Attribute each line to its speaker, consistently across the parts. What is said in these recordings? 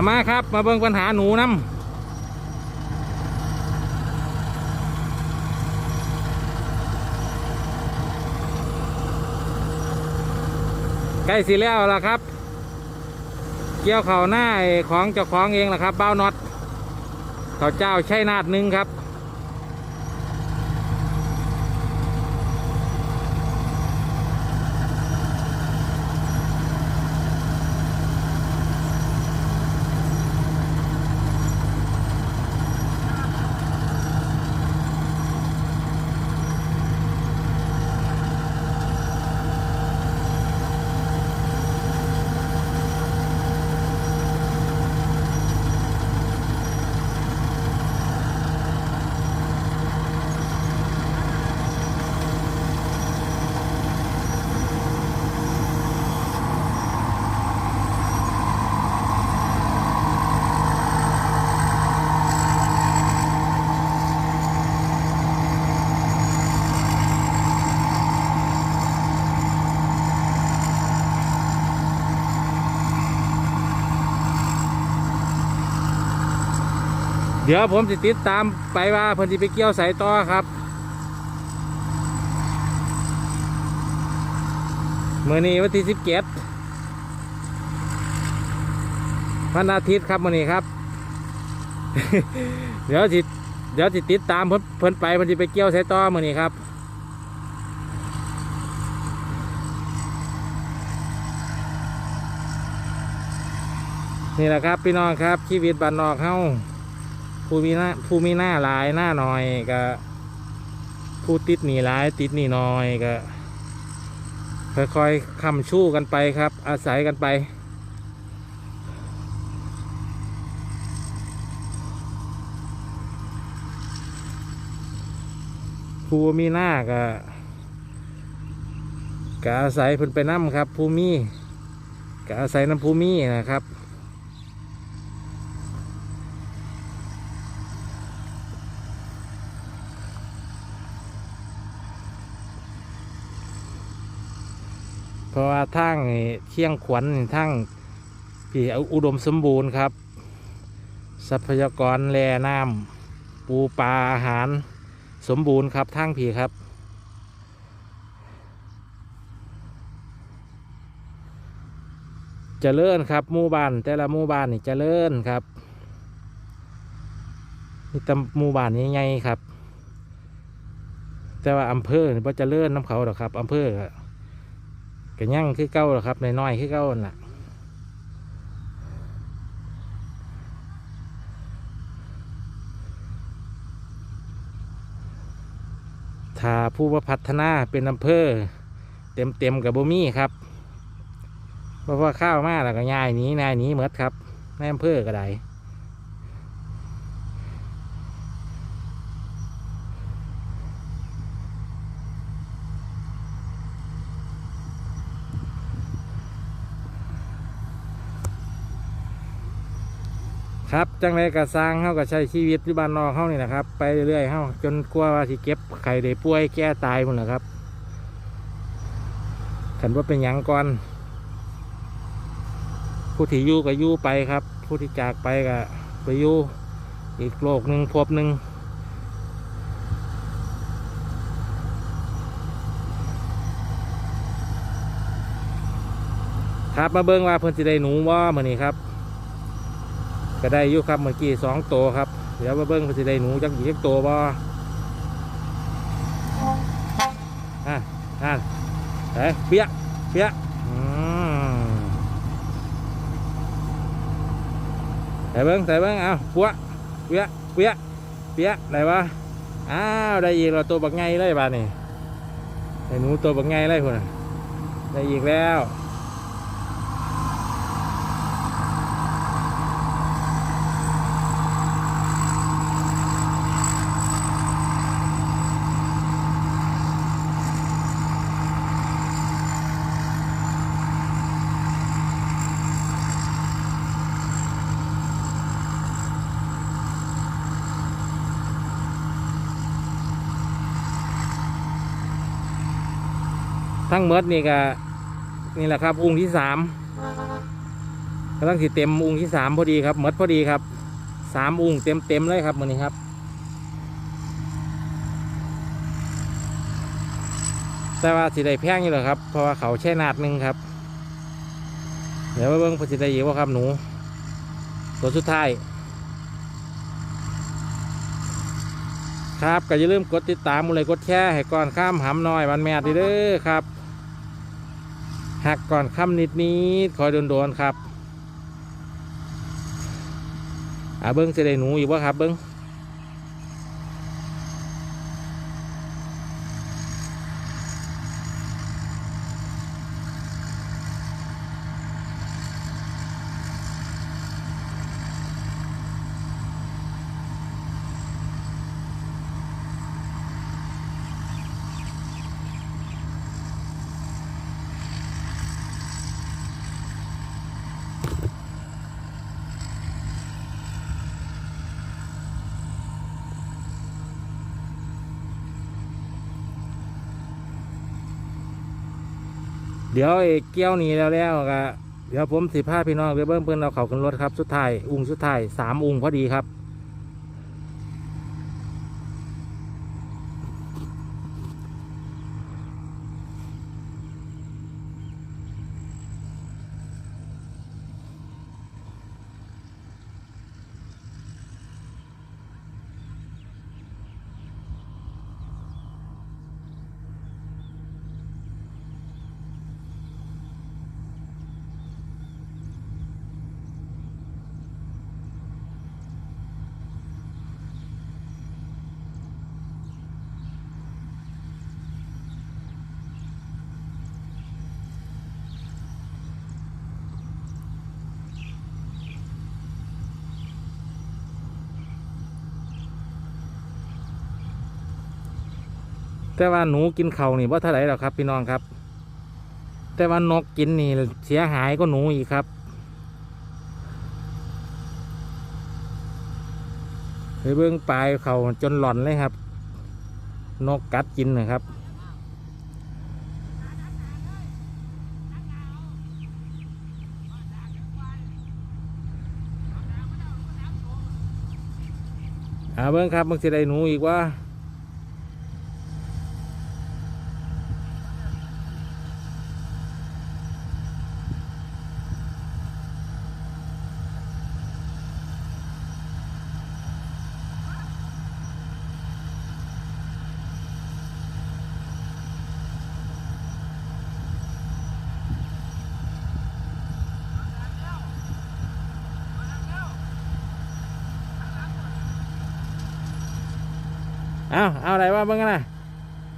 Speaker 1: ามาครับ มาเบิ่งปัญหาหนูน้ำใกล้สิแล้วล่ะครับ เกี่ยวเข่าหน้าของเจ้าของเองล่ะครับเบ้าน็อตเขาเจ้าใช่นาดหนึ่งครับ ดี๋ยวผมจะติดตามไปว่าเพิ่นสิไปเกี่ยวสายต่อครับเมื่อนี้วันที่สิบเจ็ดวันอาทิตย์ครับมื่อนี้ครับ เดี๋ยวสิเดี๋ยวสิติดตามเพิ่นเพิ่นไปเพิ่นสิไปเกี่ยวสายต่อมื่อนี้ครับนี่แหละครับ พี่น้องครับชีวิตบ้านนอกเฮา ผู้มีหน้าผู้มีหน้าหลายหน้าน้อยก็ผู้ติดหนีหลายติดหนีน้อยก็ค่อยๆคำชู้กันไปครับ อาศัยกันไป ผู้มีหน้าก็ก็อาศัยเพิ่นไปน้ำครับ ผู้มีก็อาศัยน้ำผู้มีนะครับ เพราะว่าทั้งเที่ยงขวัญทั้งพี่อุดมสมบูรณ์ครับ ทรัพยากรแร่น้ำปูปลาอาหารสมบูรณ์ครับทั้งพี่ครับ เจริญครับหมู่บ้านแต่ละหมู่บ้านนี่เจริญครับนี่ตำหมู่บ้านใหญ่ๆครับ แต่ว่าอำเภอนี่บ่เจริญน้ำเขาหรอกครับอำเภอ ก็ก็ยังคือเก้าหรอครับน้อยๆคือเก้าน่ะถ้าผู้ว่าพัฒนาเป็นอำเภอ เต็มเต็มกับบ่มีครับเพราะว่าข้าวมากแล้วก็ง่ายนี้นายนี้เมดครับในอำเภอก็ได้ ครับจังไรก็สร้างเขาก็ใช้ชีวิตที่บ้านนอกเขานี่นะครับ ไปเรื่อยๆเขาจนกลัวว่าสิเก็บไข่ได้ป่วยแก้ตายหมดแหละครับขันว่าเป็นยังก่อน ผู้ที่อยู่ก็ยู่ไปครับ ผู้ที่จากไปก็ไปยู่อีกโลกหนึ่งภพหนึ่งครับมาเบิ่งว่าเพิ่นสิได้หนูว่ามื้อนี้ครับ ก็ได้อยู่ครับเมื่อกี้สองตัวครับ เดี๋ยวมาเบิ้งพิ่นสิได้หนูจักกี่ตัวบ่อะอะเฮ้ยเปียเปียอืมใส่เบิ้งใส่เบิ้งเอาปัวเปียเปียเปียได้ปะอ้าวได้อีกเราตัวบักไงเลยบ้านนี่ได้หนูตัวบักไงเลยคนน่ะได้อีกแล้ว ทั้งหมดนี่ก็นี่แหละครับองค์ที่สามกำลังสิเต็มอุ้งที่สามพอดีครับหมดพอดีครับสามอุ้งเต็มเต็มเลยครับมือนี้ครับแต่ว่าสิได้แพงอยู่หรอครับ เพราะว่าเขาแช่นาดหนึงครับ เดี๋ยวมาเบิ้งพอสิได้อีว่าครับหนู ตัวสุดท้าย ครับก็อย่าลืมกดติดตามมูเลยกดแชร์ให้ก่อนข้ามหำหน้อยวันแม่ดีเด้อครับ หักก่อนค่ำนิดนิดคอยโดนๆครับอ่าเบิ้งสิได้หนูอยู่ว่าครับเบิ้ง เดี๋ยวไอ้เกี้ยวหนี้แล้วแล้วก็เดี๋ยวผมสิพาพี่น้องไปเบิ้งเพิ่นเอาเขาขึ้นรถครับ สุดท้าย อุ้งสุดท้ายสามอุ้งพอดีครับ แต่ว่าหนูกินเขานี่ว่าเท่าไหร่หรอกครับ พี่น้องครับ แต่ว่านกกินนี่เสียหายก็หนูอีกครับ ไปเบื้องปลายเขาจนหล่อนเลยครับ นกกัดกินนะครับอ่าเบิ้งครับมันจะได้หนูอีกว่า เอาเอาอะไรว่าบ้างกันนะ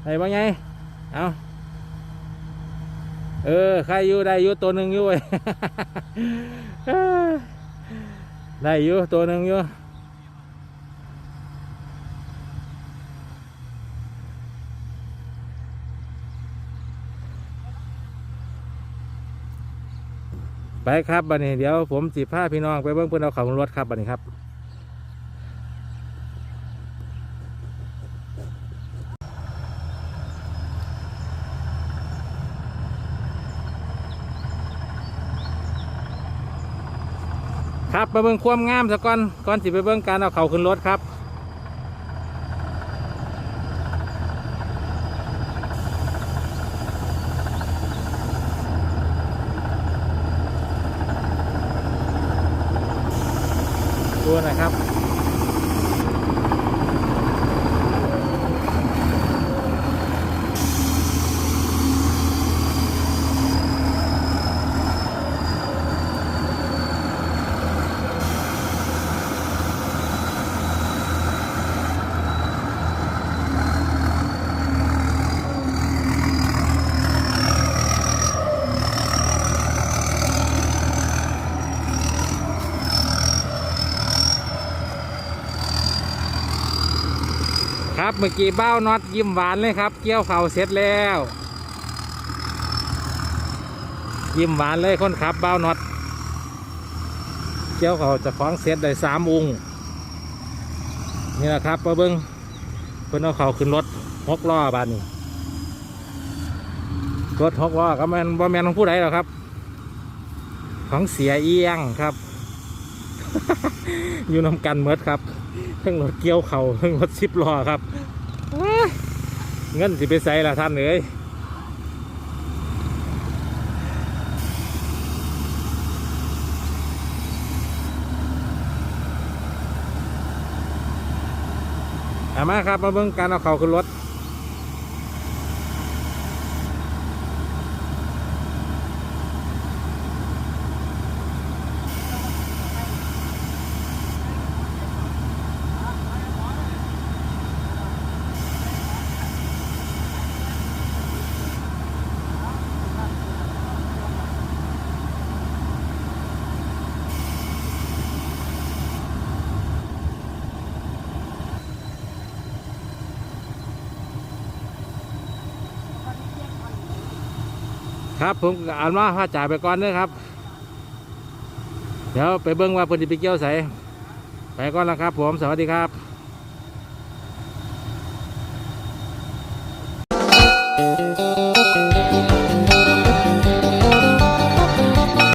Speaker 1: อะไรบ้างไงเอาเออใครอยู่ได้อยู่ตัวหนึ่งอยู่เว้ยได้อยู่ตัวหนึ่งอยู่ไปครับบัดนี้เดี๋ยวผมสิพาพี่น้องไปเบิ้งเพื่อนเอาขาขึ้นรถครับบัดนี้ครับ ครับไปเบิ่งความงามซะก่อนก่อนสิไปเบิ่งการเอาเข่าขึ้นรถครับ ครับเมื่อกี้เบ้าน็อตยิ้มหวานเลยครับ เกี่ยวเข่าเสร็จแล้ว ยิ้มหวานเลยคนขับเบ้าน็อตเกี่ยวเข่าจะฟ้องเสร็จได้สามองค์นี่แหละครับมาเบิ้งเพิ่อนเอาเข่าขึ้นรถหกล้อบานนี้รถหกล้อก็แมนบ่แมนของผู้ใดหรอกครับ ของเสียเอียงครับ อยู่นำกันเมดครับทั้งรถเกี่ยวเขา่าทั้งรถซิปล้อครับเงินสิไปใส่ละท่านเอ้ยเอามาครับมาเบิ่งการเอาเข่าขึ้นรถ ครับผมอ่านว่าพระจ่ายไปก่อนเด้อครับ เดี๋ยวไปเบิ้งว่าเพิ่นที่ไปเกี่ยวใส่ไปก่อนแล้วครับ ผมสวัสดีครับ